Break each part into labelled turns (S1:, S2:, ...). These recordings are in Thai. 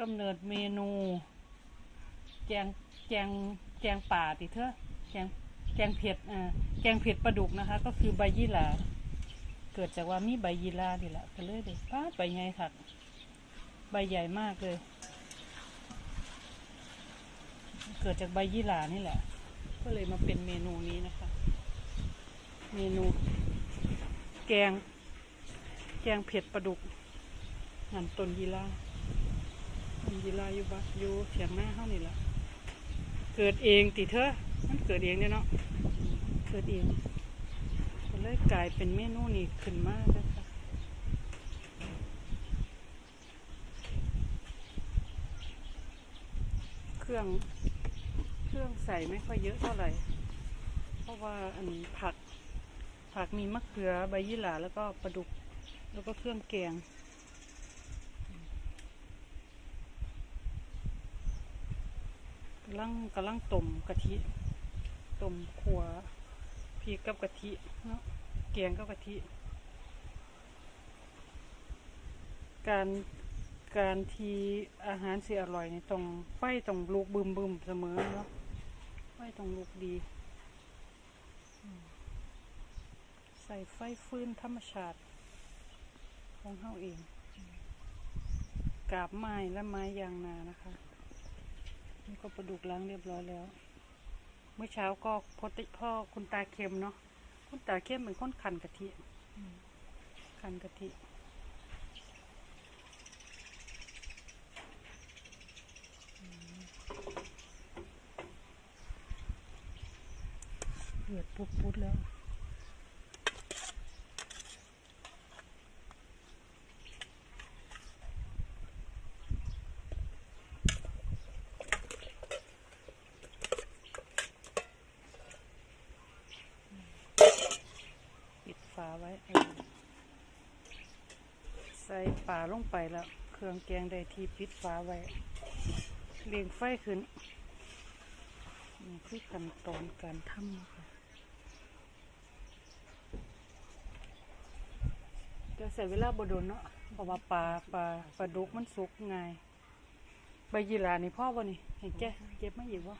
S1: กำเนิดเมนู แกงแกงแกงป่าติเถอะแกงแกงเผ็ดอ่าแกงเผ็ดปลาดุกนะคะ ก็คือใบยี่หร่าเกิดจากว่ามีใบยี่หร่าดิละก็เลยเด็ป้าดใบไงค่ะใบใหญ่มากเลย เกิดจากใบยี่หร่านี่แหละ ก็เลยมาเป็นเมนูนี้นะคะ เมนูแกง แกงเผ็ดปลาดุกหั่นต้นยีรา ยีราอยู่บ้าอยู่เถียงหน้าเฮานี่แหละเกิดเองติเธอมันเกิดเองเนี่ยเนาะเกิดเองเลยกลายเป็นเมนูนี้ขึ้นมาแล้วค่ะเครื่องเครื่องใส่ไม่ค่อยเยอะเท่าไหร่ เพราะว่าอันผัก ผักมีมะเขือใบยี่หร่าแล้วก็ปลาดุก แล้วก็เครื่องแกงำลังกำลังต้มกะทิต้มขัวพริกกับกะทิเนาะแกงกับกะทิ การการที่อาหารสิอร่อยนี่ต้องไฟต้องลุกบึมบึมเสมอเนาะไฟต้องลุกดี ใส่ไฟฟื้นธรรมชาติ ของเฮาเองกาบไม้และไม้ยางนานะคะ นี่ก็ปลาดุกล้างเรียบร้อยแล้ว เมื่อเช้าก็พอติพ่อคุณตาเค็มเนาะคุณตาเค็มเป็นคนขันกะทิขันกะทิเดือดปุ๊บๆแล้ว ไว้ ใส่ปลาลงไปแล้ว เครื่องแกงได้ที่ปิดฝาไว้เลียงไฟขึ้นนี่คือขั้นตอนการทำนะคะจะใส่เวลาบโดนเนาะเพราะว่าปลาปลาปลาดุกมันสุกง่ายใบยีหรานี่พ่อบ่นี่เห็นแกเก็บไมาอีกวะ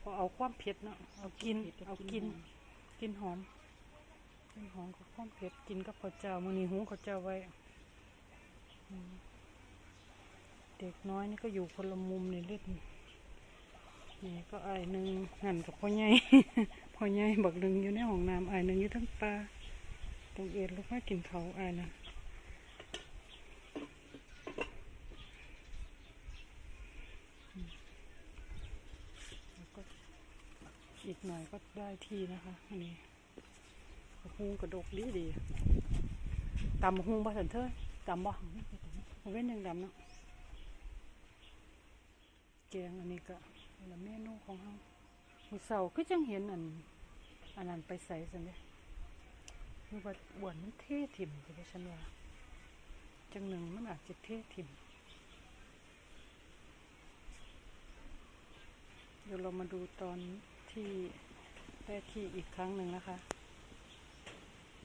S1: พอเอาความเผ็ดเนาะเอากินเอากิน กินหอม กินหอมกับข้าวเผ็ดกินกับข้าวเจ้ามือนี้หุงข้าวเจ้าไว้ เด็กน้อยนี่ก็อยู่คนละมุมในเลือดนี่ก็ไอายหนึ่งหันกับพ่อใหญ่พ่อใหญ่บักหนึ่งอยู่ในห้องน้ำไอายหนึ่งอยู่ทั้งปลาตรงเอ็นลูกมากินเขาไอายนะก็อีกหน่อยก็ได้ที่นะคะอันนี้ หูกระดกดีดีตำหูบ่สันเทอตำบ่เอาเว้นหนึ่งดำเนาะแกงอันนี้ก็ละเมนูของเฮามือเสาร์คือจังเห็นอันอันนั้นไปใส่ซั่นเด้คือว่าอ้วนมันเท่ถิ่มไปได้ฉันว่าจังหนึ่งมันอาจจะเท่ถิ่มเดี๋ยวเรามาดูตอนที่ได้ที่อีกครั้งหนึ่งนะคะ